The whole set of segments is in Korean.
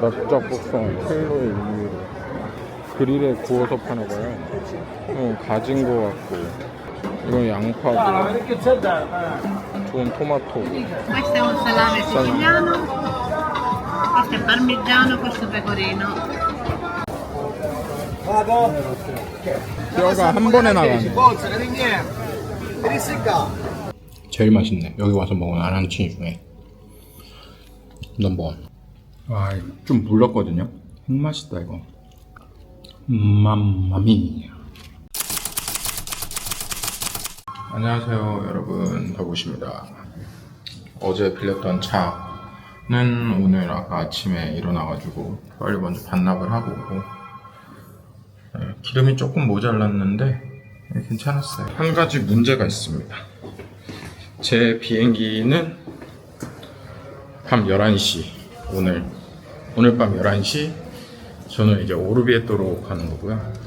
납작복숭아 킬로에 2유로 그릴에 구워서 파나 봐요 어, 가진 거 같고 이건 양파고 좋은 토마토 Questo è un salame siciliano, questo è parmigiano, questo pecorino. 뼈가 한 번에 나가네. 제일 맛있네 여기 와서 먹은 아란치 중에 넘버원 아좀 물렀거든요. 핵맛있다 이거. 맘마미. 안녕하세요 여러분. 더보십니다. 어제 빌렸던 차는 오늘 아까 아침에 일어나가지고 빨리 먼저 반납을 하고 네, 기름이 조금 모자랐는데 네, 괜찮았어요. 한 가지 문제가 있습니다. 제 비행기는 밤 11시 오늘 오늘 밤 11시 저는 이제 오르비에토로 가는 거고요.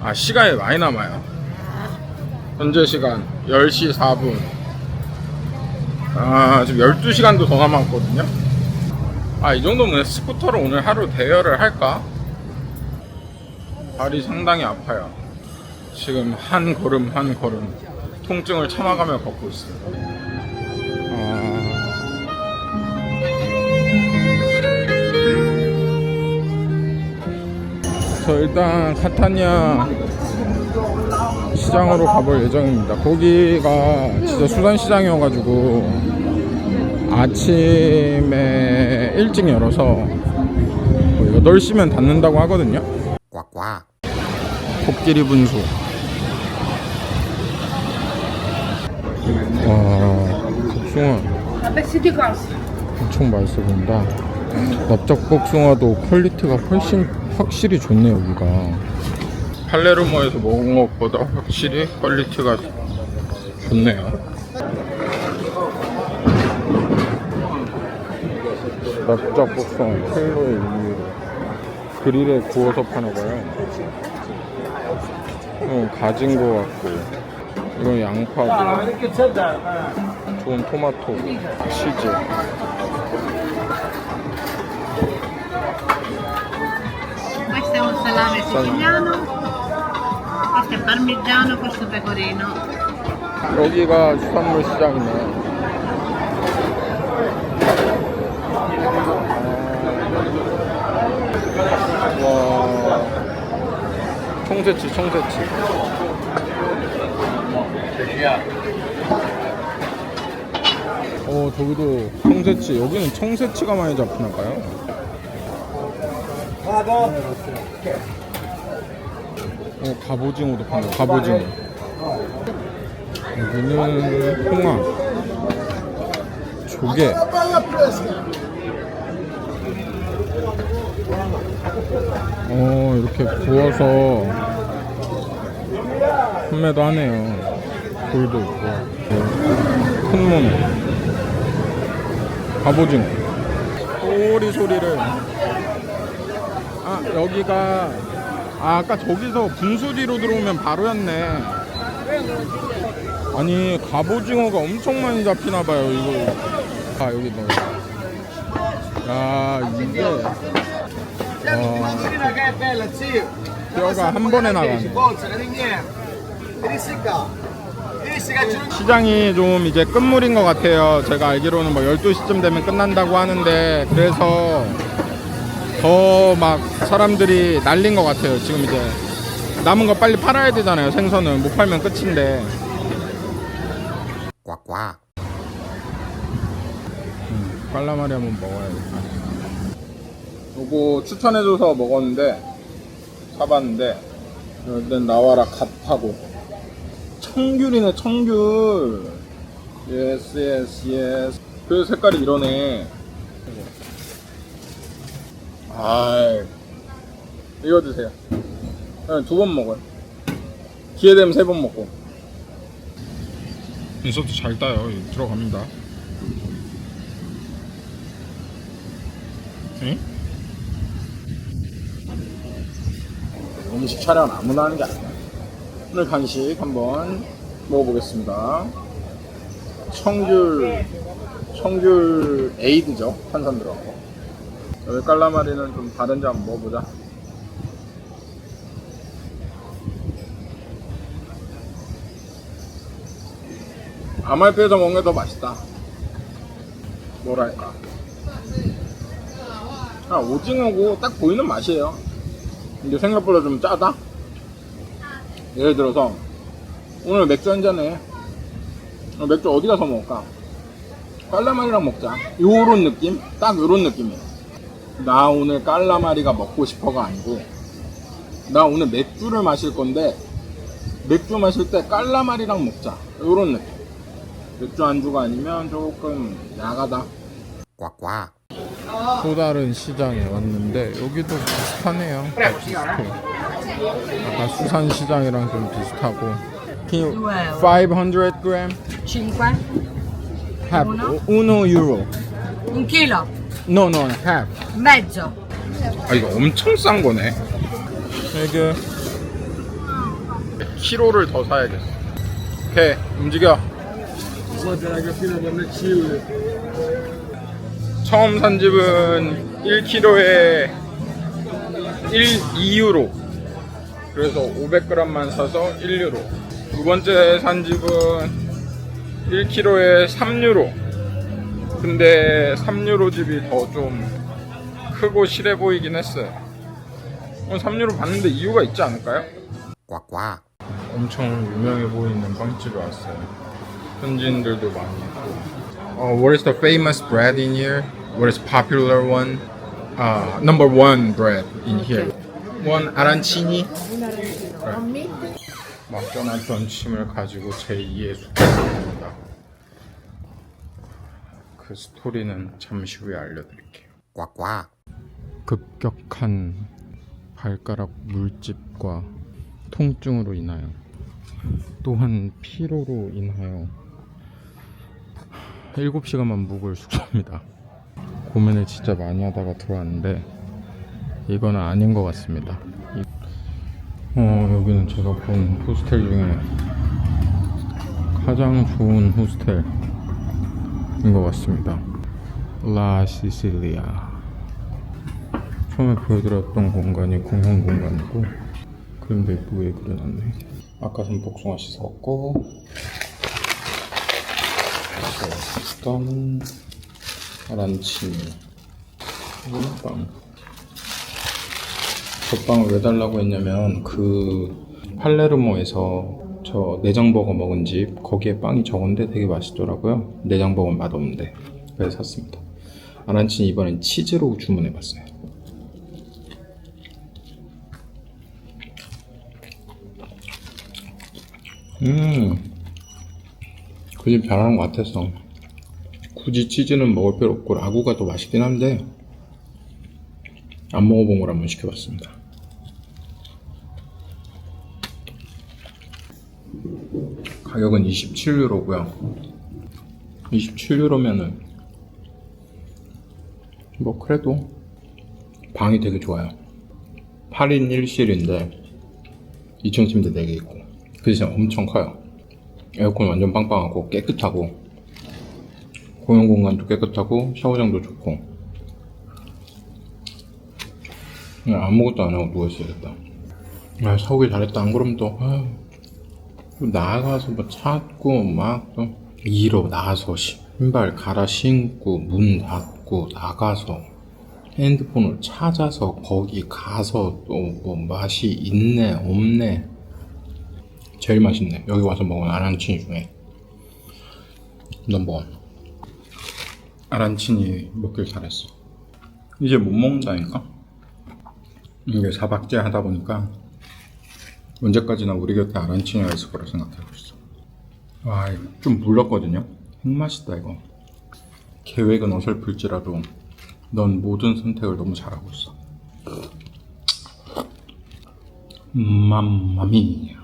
아 시간이 많이 남아요 현재 시간? 10시 4분. 아 지금 12시간도 더 남았거든요? 아 이 정도면 스쿠터로 오늘 하루 대여를 할까? 발이 상당히 아파요. 지금 한 걸음 한 걸음 통증을 참아가며 걷고 있습니다. 아... 저 일단 카타니아 시장으로 가볼 예정입니다. 거기가 진짜 수산시장이어가지고 아침에 일찍 열어서 뭐 8시면 닫는다고 하거든요. 꽉꽉. 코끼리 분수. 와, 복숭아 엄청 맛있어 보인다. 납작 복숭아도 퀄리티가 훨씬 확실히 좋네 여기가. 팔레르모에서 먹은 것보다 확실히 퀄리티가 좋네요. 납작복숭아 킬로에 2유로 그릴에 구워서 파나봐요. 어, 가진 거 같고 이건 양파고? 좋은 토마토, 치즈. Questo è un salame siciliano, è parmigiano, questo è pecorino. 여기가 수산물 시장이네. 와, 청새치, 청새치. 어, 저기도 청새치. 여기는 청새치가 많이 잡히나 봐요. Vado. 어, 갑오징어도 판다. 갑오징어. 여기는 홍합, 조개. 어 이렇게 구워서 판매도 하네요 굴도 있고 큰 문어 갑오징어 소리 소리를 아 여기가 아, 아까 저기서 분수지로 들어오면 바로였네. 아니 갑오징어가 엄청 많이 잡히나 봐요 이거. 아 여기 넣어 야 이게. bella, zio. 뼈가 한 번에 나가네. 시장이 좀 이제 끝물인 것 같아요. 제가 알기로는 뭐 12시쯤 되면 끝난다고 하는데 그래서 더 막 사람들이 날린 것 같아요. 지금 이제 남은 거 빨리 팔아야 되잖아요. 생선은 못 팔면 끝인데. 꽉꽉. 음, 깔라마리 한번 먹어야겠다. 요거 추천해줘서 먹었는데 사봤는데 일단 나와라 갓하고 청귤이네 청귤 예스 예스 예스 그 색깔이 이러네 아이 이거 드세요 두 번 먹어요 기회 되면 세 번 먹고 인서트 잘 따요. 여기 들어갑니다. 응? 음식 촬영은 아무나 하는 게 아니야. 오늘 간식 한번 먹어보겠습니다. 청귤, 청귤 에이드죠. 탄산 들어간 거. 여기 깔라마리는 좀 다른지 한번 먹어보자. 아말피에서 먹는 게 더 맛있다. 뭐랄까. 아, 오징어고 딱 보이는 맛이에요. 근데 생각보다 좀 짜다? 예를 들어서, 오늘 맥주 한잔해. 어, 맥주 어디 가서 먹을까? 깔라마리랑 먹자. 요런 느낌? 딱 요런 느낌이에요. 나 오늘 깔라마리가 먹고 싶어가 아니고, 나 오늘 맥주를 마실 건데, 맥주 마실 때 깔라마리랑 먹자. 요런 느낌. 맥주 안주가 아니면 조금 야가다. 꽉꽉. 또 다른 시장에 왔는데 여기도 비슷하네요. 다 비슷해. 아까 수산 시장이랑 좀 비슷하고. Can you 500 gram? 5 Half. Uno? Uno euro. un chilo No, no, half. Mezzo 아 이거 엄청 싼 거네. 이게 키로를 더 사야겠어. 오케이 움직여. 처음 산 집은 1kg에 1, 2유로. 그래서 500g만 사서 1유로. 두 번째 산 집은 1kg에 3유로. 근데 3유로 집이 더 좀 크고 실해 보이긴 했어요. 어, 3유로 봤는데 이유가 있지 않을까요? 꽉꽉. 엄청 유명해 보이는 빵집에 왔어요. 현지인들도 많이 있고. Uh, what is the famous bread in here? What is popular one? Uh, number one bread in here. One arancini. 막전한 전침을 가지고 제2의 숙제입니다. 그 스토리는 잠시 후에 알려드릴게요. 꽉꽉. 급격한 발가락 물집과 통증으로 인하여 또한 피로로 인하여 7시간만 묵을 숙소입니다. 고민을 진짜 많이 하다가 들어왔는데 이거는 아닌 것 같습니다. 이- 어, 여기는 제가 본 호스텔 중에 가장 좋은 호스텔인 것 같습니다. 라 시실리아. 처음에 보여드렸던 공간이 공용 공간이고 그런데 예쁘게 그려놨네. 아까 전 복숭아 씻었고 씻었던 란치니 빵. 저 빵을 왜 달라고 했냐면 그 팔레르모에서 저 내장버거 먹은 집 거기에 빵이 적은데 되게 맛있더라고요. 내장버거는 맛없는데 그래서 샀습니다. 아란치니 이번엔 치즈로 주문해봤어요. 음, 그 집 잘하는 것 같았어. 굳이 치즈는 먹을 필요 없고 라구가 더 맛있긴 한데 안 먹어본 걸 한번 시켜봤습니다. 가격은 27유로고요. 27유로면은 뭐 그래도 방이 되게 좋아요. 8인 1실인데 2층 침대 4개 있고 그 대신 엄청 커요. 에어컨 완전 빵빵하고 깨끗하고 공용 공간도 깨끗하고 샤워장도 좋고. 그냥 아무것도 안 하고 누워있어야겠다. 아 서우기 잘했다. 안 그러면 또 아유, 또 나가서 뭐 찾고 막 또. 이러 나서 신발 갈아 신고 문 닫고 나가서 핸드폰을 찾아서 거기 가서 또 뭐 맛이 있네 없네 제일 맛있네 여기 와서 먹은 아란치니 중에 넘버 원 아란치니 먹길 잘했어 이제 못 먹는다니까 이게 사박제 하다 보니까 언제까지나 우리 곁에 아란치니가 있을 거라 생각하고 있어 와, 이거 좀 물렀거든요. 핵맛이다 이거. 계획은 어설플지라도 넌 모든 선택을 너무 잘하고 있어. 맘마미.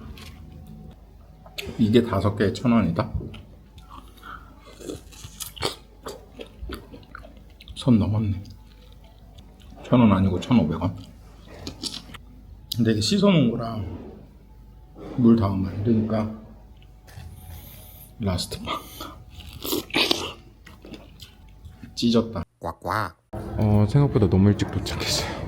이게 다섯 개에 천 원이다. 선 넘었네. 천 원 아니고 천 오백 원. 근데 이게 씻어놓은 거랑 물 닿은 거 힘드니까 라스트 빵 찢었다. 꽉꽉. 어 생각보다 너무 일찍 도착했어요.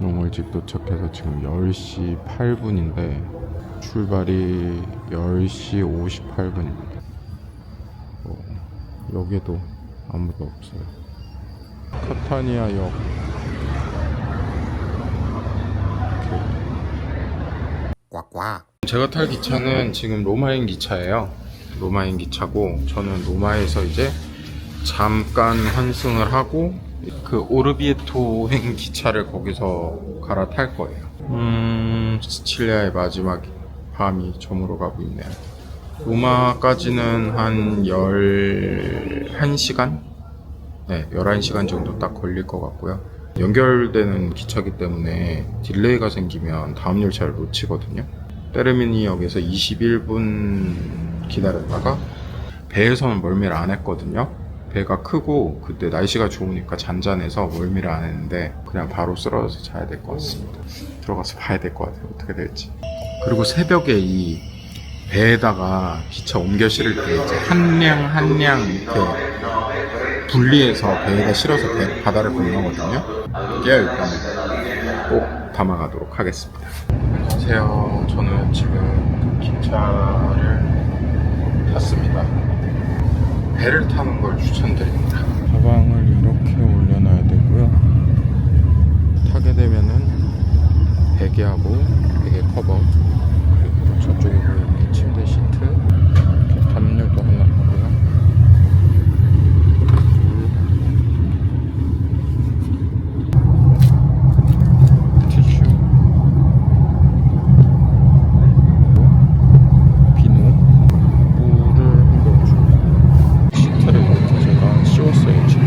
너무 일찍 도착해서 지금 10시 8분인데 출발이 10시 58분입니다. 어, 여기도 아무도 없어요. 카타니아역. 꽉꽉. 제가 탈 기차는 지금 로마행 기차예요. 로마행 기차고 저는 로마에서 이제 잠깐 환승을 하고 그 오르비에토행 기차를 거기서 갈아탈 거예요. 음 시칠리아의 마지막 밤이 저물어 가고 있네요 로마까지는 한 11시간? 네, 11시간 정도 딱 걸릴 것 같고요. 연결되는 기차기 때문에 딜레이가 생기면 다음 열차를 놓치거든요. 때르미니역에서 21분 기다렸다가 배에서는 멀미를 안 했거든요. 배가 크고 그때 날씨가 좋으니까 잔잔해서 멀미를 안 했는데 그냥 바로 쓰러져서 자야 될 것 같습니다. 들어가서 봐야 될 것 같아요. 어떻게 될지. 그리고 새벽에 이 배에다가 기차 옮겨 실을 때 이제 한량 한량 이렇게 분리해서 배에다 실어서 배, 바다를 건너거든요. 깨어있다면 꼭 담아가도록 하겠습니다. 안녕하세요. 저는 지금 기차를 탔습니다. 배를 타는 걸 추천드립니다. 가방을 이렇게 올려놔야 되고요. 타게 되면은 베개하고 베개 커버 그리고 저쪽에 보이는 게 침대 시트 이렇게 담요도 하나 있고요. 티슈 비누 물을 한병 주고 시트를 이렇게 제가 씌웠어요 지금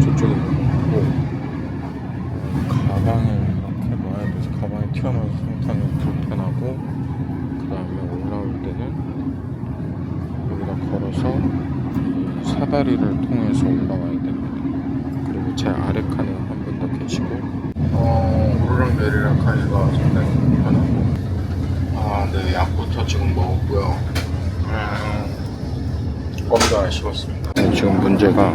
저쪽에 있고 가방을 이렇게 놔야 돼서 가방에 튀어나와서 상당히 불편하고 그 다음에 올라올 때는 여기다 걸어서 이 사다리를 통해서 올라와야 됩니다. 그리고 제 아래 칸에 한 분 더 계시고 어, 오르락 내리락 하기가 상당히 불편하고 아, 네, 약부터 지금 먹었고요. 음, 껌도 씹었습니다. 네, 지금 문제가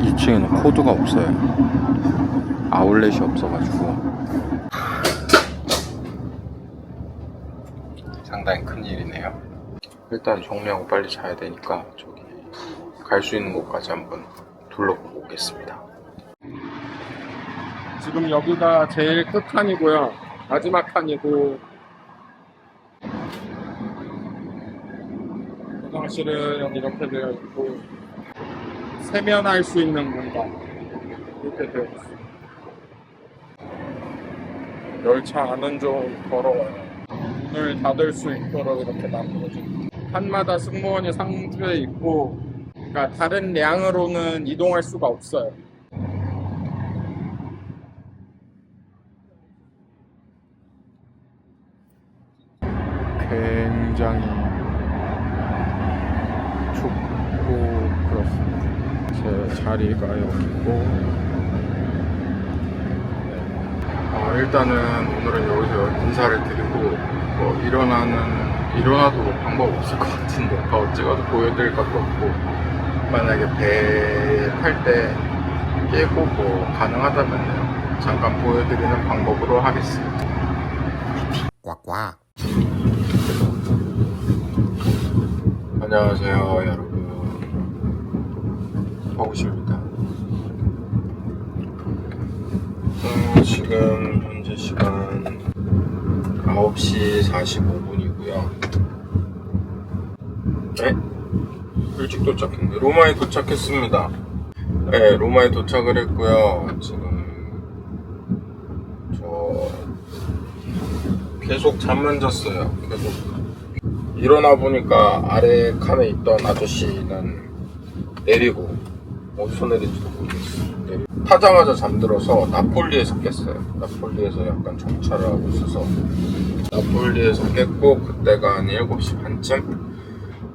2층에는 코드가 없어요. 아울렛이 없어가지고. 상당히 큰 일이네요 일단 정리하고 빨리 자야 되니까 저기 갈 수 있는 곳까지 한번 둘러보고 오겠습니다. 지금 여기가 제일 끝칸이고요. 마지막 칸이고. 화장실은 이렇게 되어 있고 세면할 수 있는 공간. 이렇게 되어 있어요 열차 안은 좀 더러워요. 문을 닫을 수 있도록 이렇게 만들어진. 칸마다 승무원이 상주해 있고, 그러니까 다른 량으로는 이동할 수가 없어요. 굉장히 춥고 그렇습니다. 제 자리가 여기고. 어, 일단은 오늘은 여기서 인사를 드리고 뭐 일어나는 일어나도 뭐 방법 없을 것 같은데 더 찍어도 보여드릴 것도 없고 만약에 배탈때 깨고 뭐 가능하다면요 잠깐 보여드리는 방법으로 하겠습니다. 꽉꽉. 안녕하세요 여러분 허구십니다. 어, 지금 현재 시간 9시 45분이고요. 네? 일찍 도착했네. 로마에 도착했습니다. 네, 로마에 도착을 했고요. 지금 저 계속 잠만 잤어요. 계속 일어나 보니까 아래 칸에 있던 아저씨는 내리고 어디서 내린지도 모르겠어요. 타자마자 잠들어서 나폴리에서 깼어요. 나폴리에서 약간 정차를 하고 있어서 나폴리에서 깼고 그때가 한 7시 반쯤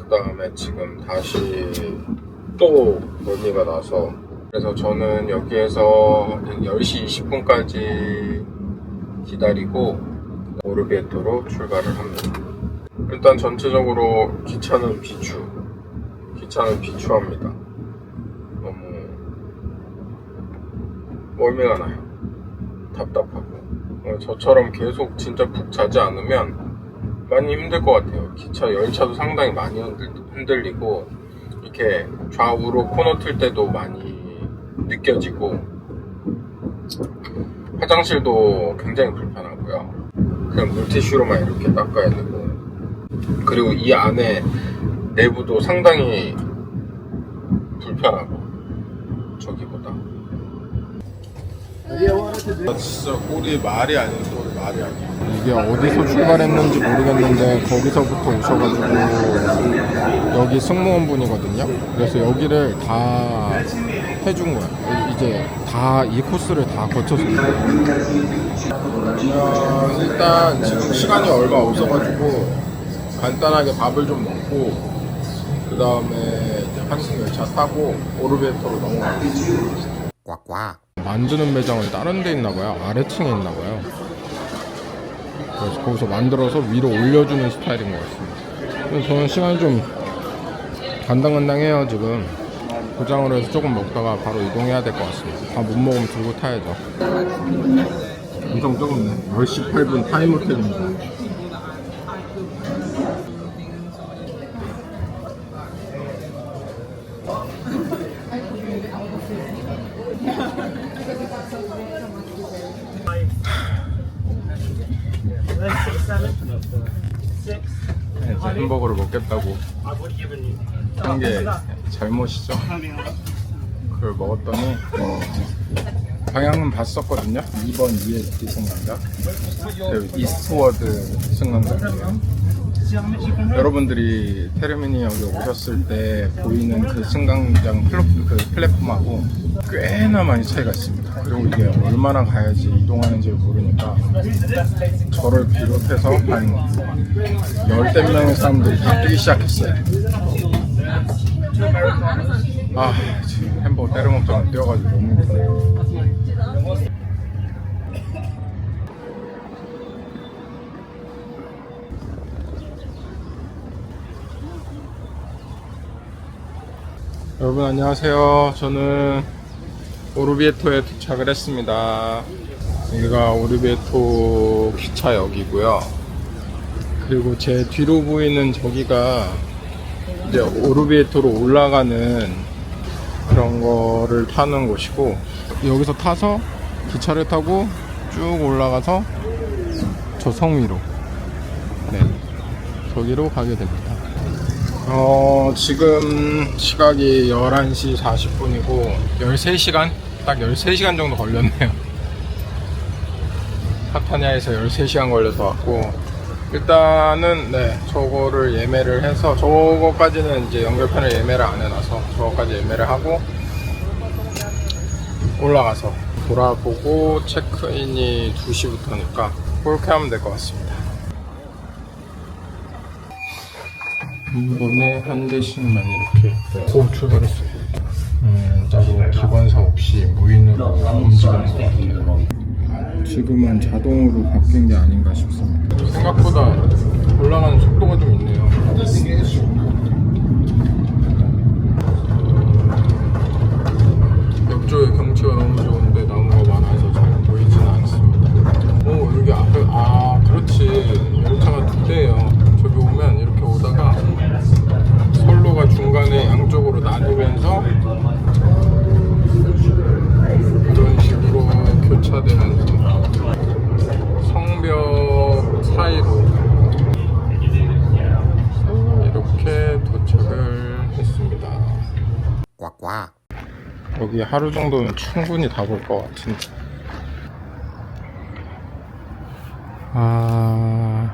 그 다음에 지금 다시 또 멀미가 나서 그래서 저는 여기에서 10시 20분까지 기다리고 오르비에토로 출발을 합니다. 일단 전체적으로 기차는 비추. 기차는 비추합니다. 너무 멀미가 나요. 답답하고. 어, 저처럼 계속 진짜 푹 자지 않으면 많이 힘들 것 같아요. 기차 열차도 상당히 많이 흔들, 흔들리고 이렇게 좌우로 코너 틀 때도 많이 느껴지고 화장실도 굉장히 불편하고요. 그냥 물티슈로만 이렇게 닦아야 되고 그리고 이 안에 내부도 상당히 불편하고 저기보다 아, 진짜 꼴이 말이 아닌 꼴이 말이 아니야 이게 어디서 출발했는지 모르겠는데 거기서부터 오셔가지고 여기 승무원분이거든요 그래서 여기를 다 해준 거야 이제 다 이 코스를 다 거야. 어, 일단 지금 시간이 얼마 없어가지고 간단하게 밥을 좀 먹고 그 다음에 이제 환승 열차 타고 오르베토로 넘어가겠지. 꽉꽉. 만드는 매장은 다른 데 있나 봐요. 아래층에 있나 봐요. 그래서 거기서 만들어서 위로 올려주는 스타일인 것 같습니다. 저는 시간이 좀 간당간당해요 지금. 포장을 해서 조금 먹다가 바로 이동해야 될 것 같습니다. 다 못 먹으면 들고 타야죠. 엄청 적었네. 10시 8분 타임호텔입니다. 햄버거를 먹겠다고 한 게 잘못이죠. 그걸 먹었더니 방향은 봤었거든요. 2번 EST 승강장. 그 이스트워드 승강장이에요. 여러분들이 테르미니 역에 오셨을 때 보이는 그 승강장 그 플랫폼하고 꽤나 많이 차이가 있습니다. 그리고 이게 얼마나 가야지 이동하는지 모르니까 저를 비롯해서 한 열댓 명의 사람들이 다 뛰기 시작했어요. 아, 지금 햄버거 때려 먹자고 뛰어가지고 너무 힘드네요. 여러분 안녕하세요. 저는 오르비에토에 도착을 했습니다. 여기가 오르비에토 기차역이고요. 그리고 제 뒤로 보이는 저기가 이제 오르비에토로 올라가는 그런 거를 타는 곳이고 여기서 타서 기차를 타고 쭉 올라가서 저 성 위로 네 저기로 가게 됩니다. 어, 지금 시각이 11시 40분이고 13시간? 딱 13시간 정도 걸렸네요. 카타냐에서 13시간 걸려서 왔고 일단은 네 저거를 예매를 해서 저거까지는 이제 연결편을 예매를 안 해놔서 저거까지 예매를 하고 올라가서 돌아보고 체크인이 2시부터니까 그렇게 하면 될 것 같습니다. 한 번에 한 대씩만 이렇게 오 출발했어요. 없이 무인으로 같아요. 지금은 자동으로 바뀐 게 아닌가 싶습니다. 생각보다 올라가는 속도가 좀 있네요. 어, 옆쪽에 경치가 너무 좋은데 나무가 많아서 잘 보이지는 않습니다. 오 여기 앞에 아 그렇지 열차가 두 대예요. 저기 오면 이렇게 오다가 선로가 중간에 양쪽으로 나뉘면서 이런 식으로 교차되면서 성벽 사이로 이렇게 도착을 했습니다. 꽉꽉. 여기 하루 정도는 충분히 다 볼 것 같은데. 아,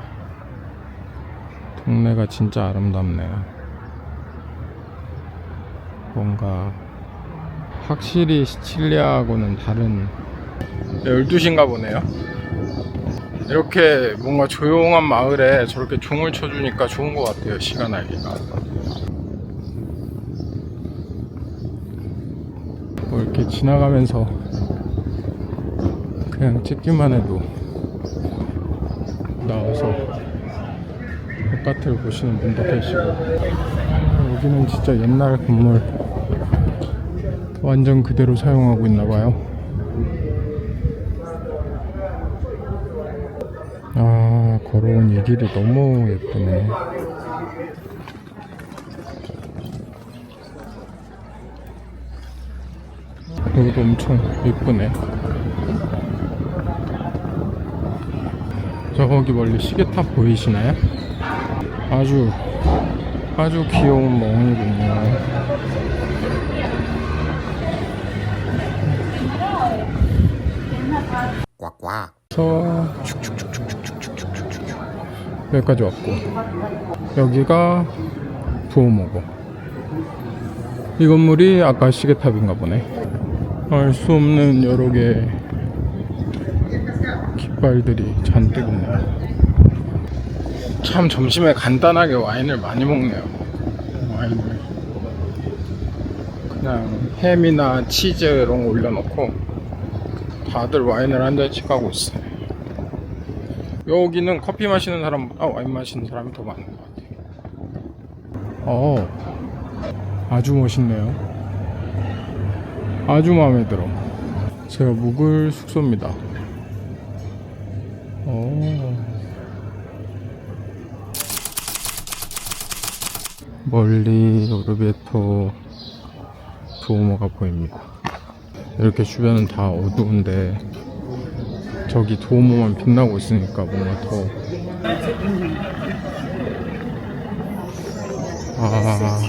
동네가 진짜 아름답네요. 뭔가 확실히 시칠리아하고는 다른 12시인가 보네요. 이렇게 뭔가 조용한 마을에 저렇게 종을 쳐주니까 좋은 것 같아요. 시간 알기가. 뭐 이렇게 지나가면서 그냥 찍기만 해도 나와서 바깥을 보시는 분도 계시고 여기는 진짜 옛날 건물 완전 그대로 사용하고 있나 봐요. 걸어온 이 길이 너무 예쁘네. 여기도 엄청 예쁘네. 저 거기 멀리 시계탑 보이시나요? 아주 아주 귀여운 멍이군요. 꽉꽉. 저 축축축축축축. 여기까지 왔고 여기가 부오모고. 이 건물이 아까 시계탑인가 보네. 알 수 없는 여러 개의 깃발들이 잔뜩 있네요 참 점심에 간단하게 와인을 많이 먹네요. 와인을. 그냥 햄이나 치즈 이런 거 올려놓고 다들 와인을 한 잔씩 하고 있어요. 여기는 커피 마시는 사람보다 와인 마시는 사람이 더 많은 것 같아요. 어, 아주 멋있네요. 아주 마음에 들어. 제가 묵을 숙소입니다. 어. 멀리 오르베토 두오모가 보입니다. 이렇게 주변은 다 어두운데 저기 도모만 빛나고 있으니까 뭔가 더. 아,